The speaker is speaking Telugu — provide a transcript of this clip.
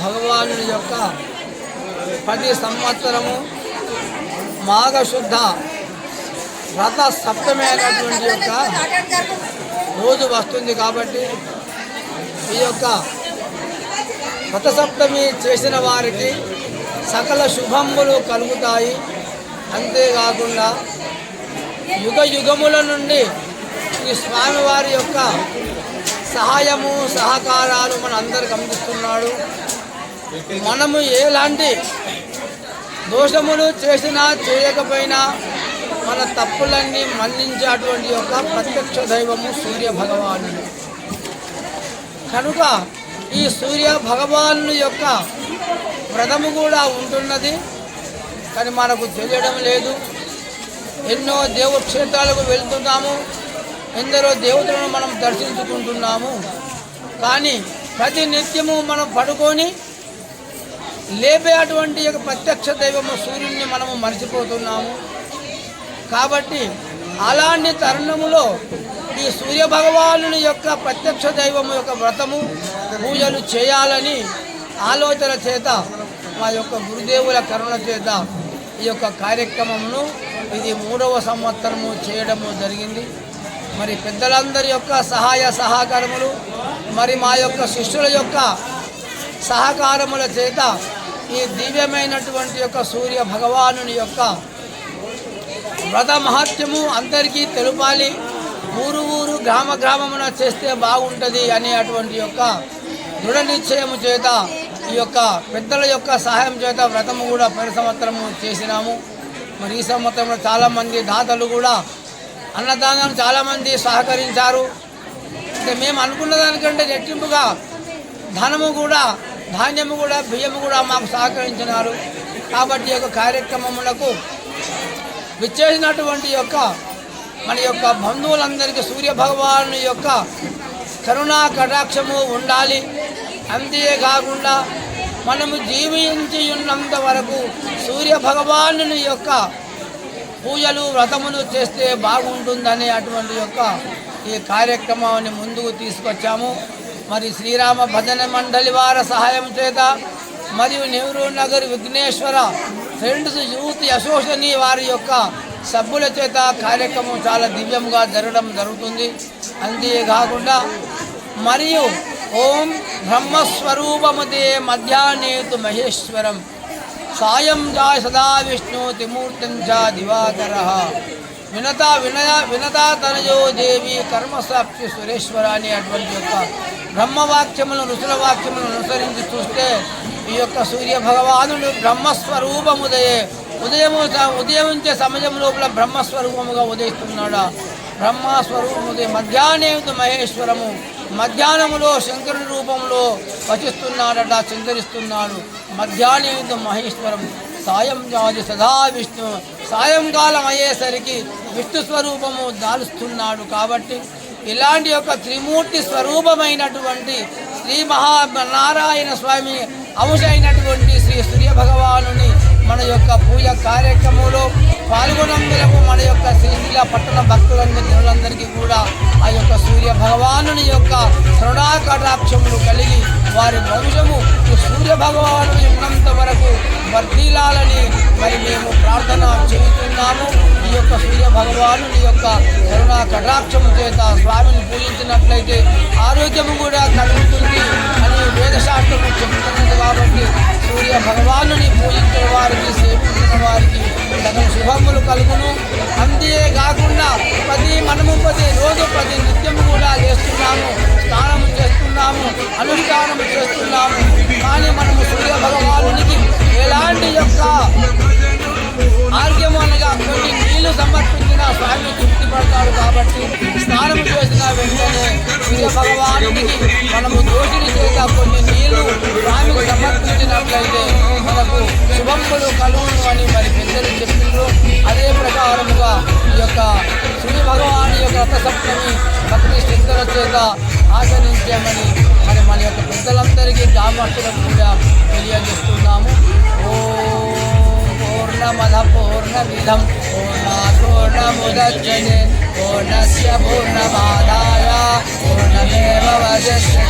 భగవానుని యొక్క ప్రతి సంవత్సరము మాఘశుద్ధ రథ సప్తమి అయినటువంటి యొక్క రోజు వస్తుంది కాబట్టి ఈ యొక్క రథసప్తమి చేసిన వారికి సకల శుభములు కలుగుతాయి. అంతేకాకుండా యుగ యుగముల నుండి ఈ స్వామివారి యొక్క సహాయము సహకారాలు మన అందరికి అందిస్తున్నాడు. మనము ఎలాంటి దోషములు చేసినా చేయకపోయినా మన తప్పులన్నీ మన్నించేటువంటి యొక్క ప్రత్యక్ష దైవము సూర్య భగవానుడు. కనుక ఈ సూర్య భగవాను యొక్క వ్రతము కూడా ఉంటున్నది. కానీ మనకు తెలియడం లేదు. ఎన్నో దేవక్షేత్రాలకు వెళ్తున్నాము. ఎందరో దేవతలను మనం దర్శించుకుంటున్నాము. కానీ ప్రతి నిత్యము మనం పడుకొని లేపే అటువంటి యొక్క ప్రత్యక్ష దైవము సూర్యుడిని మనము మర్చిపోతున్నాము. కాబట్టి అలాంటి తరుణములో ఈ సూర్య భగవానుని యొక్క ప్రత్యక్ష దైవము యొక్క వ్రతము పూజలు చేయాలని ఆలోచన చేత మా యొక్క గురుదేవుల కరుణ చేత ఈ యొక్క కార్యక్రమమును ఇది మూడవ సంవత్సరము చేయడము జరిగింది. మరి పెద్దలందరి యొక్క సహాయ సహకారములు మరి మా యొక్క శిష్యుల యొక్క సహకారముల చేత ఈ దివ్యమైనటువంటి యొక్క సూర్య భగవానుని యొక్క వ్రత మహత్యము అందరికీ తెలుపాలి. ఊరు ఊరు గ్రామ గ్రామమున చేస్తే బాగుంటుంది అనేటువంటి యొక్క దృఢ నిశ్చయము చేత ఈ యొక్క పెద్దల యొక్క సహాయం చేత వ్రతము కూడా పది సంవత్సరము చేసినాము. మరి ఈ సంవత్సరంలో చాలామంది దాతలు కూడా అన్నదానం చాలామంది సహకరించారు. అంటే మేము అనుకున్న దానికంటే రెట్టింపుగా ధనము కూడా ధాన్యము కూడా బియ్యము కూడా మాకు సహకరించినారు. కాబట్టి యొక్క కార్యక్రమములకు విచ్చేసినటువంటి యొక్క మన యొక్క బంధువులందరికీ సూర్య భగవాను యొక్క కరుణా కటాక్షము ఉండాలి. అంతేకాకుండా మనము జీవించి ఉన్నంత వరకు సూర్య భగవాను యొక్క పూజలు వ్రతములు చేస్తే బాగుంటుందనే అటువంటి యొక్క ఈ కార్యక్రమాన్ని ముందుకు తీసుకొచ్చాము. మరి శ్రీరామ భజన మండలి వారి సహాయం చేత మరియు Nehru Nagar Vighneshwara friends youth association వారి యొక్క సభ్యుల చేత కార్యక్రమం చాలా దివ్యంగా జరగడం జరుగుతుంది. అంతేకాకుండా మరియు ఓం బ్రహ్మస్వరూపముదే మధ్యాహ్నేతు మహేశ్వరం. సాయం జా సదా విష్ణు తిమూర్తిం చ దివాకర. వినత వినయ వినతా తనయో దేవి కర్మసాక్షి సురేశ్వర అనేటువంటి యొక్క బ్రహ్మవాక్యములను ఋషుల వాక్యములను అనుసరించి చూస్తే ఈ యొక్క సూర్య భగవానుడు బ్రహ్మస్వరూపముదయే. ఉదయము ఉదయించే సమయం లోపల బ్రహ్మస్వరూపముగా ఉదయిస్తున్నాడా? బ్రహ్మస్వరూపముదయ మధ్యాహ్నేతు మహేశ్వరము మధ్యాహ్నములో శంకరుని రూపంలో వచిస్తున్నాడట చింతరిస్తున్నాడు మధ్యాహ్నం మహేశ్వరం సాయం జాది సదా విష్ణు సాయంకాలం అయ్యేసరికి విష్ణు స్వరూపము దాలుస్తున్నాడు కాబట్టి ఇలాంటి యొక్క త్రిమూర్తి స్వరూపమైనటువంటి శ్రీ మహానారాయణ స్వామి అంశ అయినటువంటి శ్రీ సూర్య భగవానుని మన యొక్క పూజ కార్యక్రమంలో పాల్గొనందులకు మన యొక్క శ్రీశీల పట్టణ భక్తులందరి కూడా ఆ యొక్క సూర్య భగవానుని యొక్క కరుణాకటాక్షములు కలిగి వారి వంశము సూర్య భగవాను ఉన్నంత వరకు వర్ధీలాలని మరి మేము ప్రార్థన చేస్తున్నాము ఈ యొక్క సూర్య భగవాను నీ యొక్క కరుణా కటాక్షము చేత స్వామిని పూజించినట్లయితే ఆరోగ్యము కూడా కలుగుతుంది అని వేదశాస్త్రము చెబుతున్నది కాబట్టి సూర్య భగవానుని పూజించిన వారికి సేవించిన వారికి తన శుభములు కలుగును. అంతేకాకుండా ప్రతి మనము ప్రతి రోజు ప్రతి నిత్యము కూడా చేస్తున్నాము స్నానము చేస్తున్నాము అనుష్ఠానము చేస్తున్నాము. కానీ మనము సూర్య సూర్య భగవానునికి మనము దోషిని చేత కొన్ని నీళ్ళు స్వామికి సమర్పించినట్లయితే మనకు శుభములు కలుగును అని మరి పెద్దలు చెప్పిండ్రు. అదే ప్రకారముగా ఈ యొక్క శ్రీ భగవాను యొక్క రథసప్తమి భక్తి శ్రద్ధల చేత ఆచరించామని మరి మన యొక్క పెద్దలందరికీ గ్రామస్తులకు కూడా తెలియజేస్తున్నాము. ఓ పూర్ణమద పూర్ణమిదం పూర్ణాపూర్ణముద్యతే పూర్ణస్య పూర్ణమాదాయ Yeah.